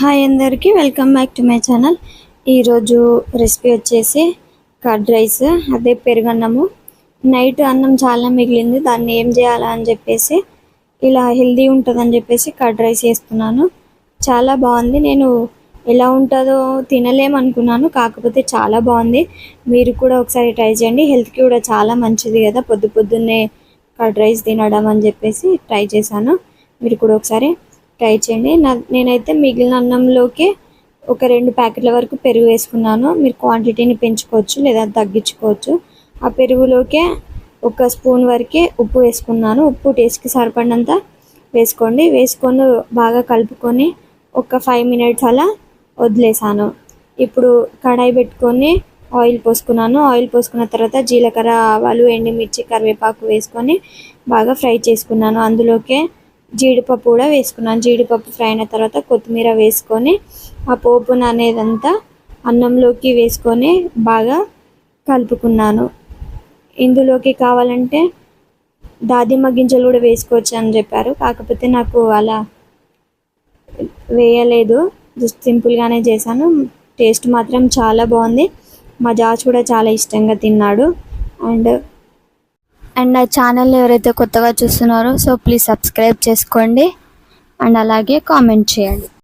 Hi అందరికీ welcome back to my channel. ఈరోజు recipe వచ్చేసి కర్డ్ రైస్ అదే పెరుగన్నము. నైట్ అన్నం చాలా మిగిలింది దాన్ని ఏం చేయాలా అని చెప్పేసి ఇలా హెల్దీ ఉంటుందని చెప్పేసి కర్డ్ రైస్ చేస్తున్నాను. చాలా బాగుంది నేను ఎలా ఉంటుందో తినలేమనుకున్నాను కాకపోతే చాలా బాగుంది. మీరు కూడా ఒకసారి ట్రై చేయండి హెల్త్కి కూడా చాలా మంచిది కదా పొద్దు పొద్దున్నే కర్డ్ రైస్ తినడం అని చెప్పేసి ట్రై చేశాను. మీరు కూడా ఒకసారి ట్రై చేయండి. నా నేనైతే మిగిలిన అన్నంలోకి ఒక రెండు ప్యాకెట్ల వరకు పెరుగు వేసుకున్నాను. మీరు క్వాంటిటీని పెంచుకోవచ్చు లేదా తగ్గించుకోవచ్చు. ఆ పెరుగులోకే ఒక స్పూన్ వరకే ఉప్పు వేసుకున్నాను. ఉప్పు టేస్ట్కి సరిపడినంత వేసుకోండి. వేసుకొని బాగా కలుపుకొని ఒక ఫైవ్ మినిట్స్ అలా వదిలేసాను. ఇప్పుడు కడాయి పెట్టుకొని ఆయిల్ పోసుకున్నాను. ఆయిల్ పోసుకున్న తర్వాత జీలకర్ర ఆవాలు ఎండుమిర్చి కరివేపాకు వేసుకొని బాగా ఫ్రై చేసుకున్నాను. అందులోకే జీడిపప్పు కూడా వేసుకున్నాను. జీడిపప్పు ఫ్రై అయిన తర్వాత కొత్తిమీర వేసుకొని ఆ పోపును అనేదంతా అన్నంలోకి వేసుకొని బాగా కలుపుకున్నాను. ఇందులోకి కావాలంటే దాదిమ్మ గింజలు కూడా వేసుకోవచ్చు అని చెప్పారు. కాకపోతే నాకు అలా వేయలేదు. జస్ట్ సింపుల్గానే చేశాను. టేస్ట్ మాత్రం చాలా బాగుంది. మా జాజ్ కూడా చాలా ఇష్టంగా తిన్నాడు. అండ్ అండ్ నా ఛానల్ ఎవరైతే కొత్తగా చూస్తున్నారో సో ప్లీజ్ సబ్స్క్రైబ్ చేసుకోండి. అండ్ అలాగే కామెంట్ చేయండి.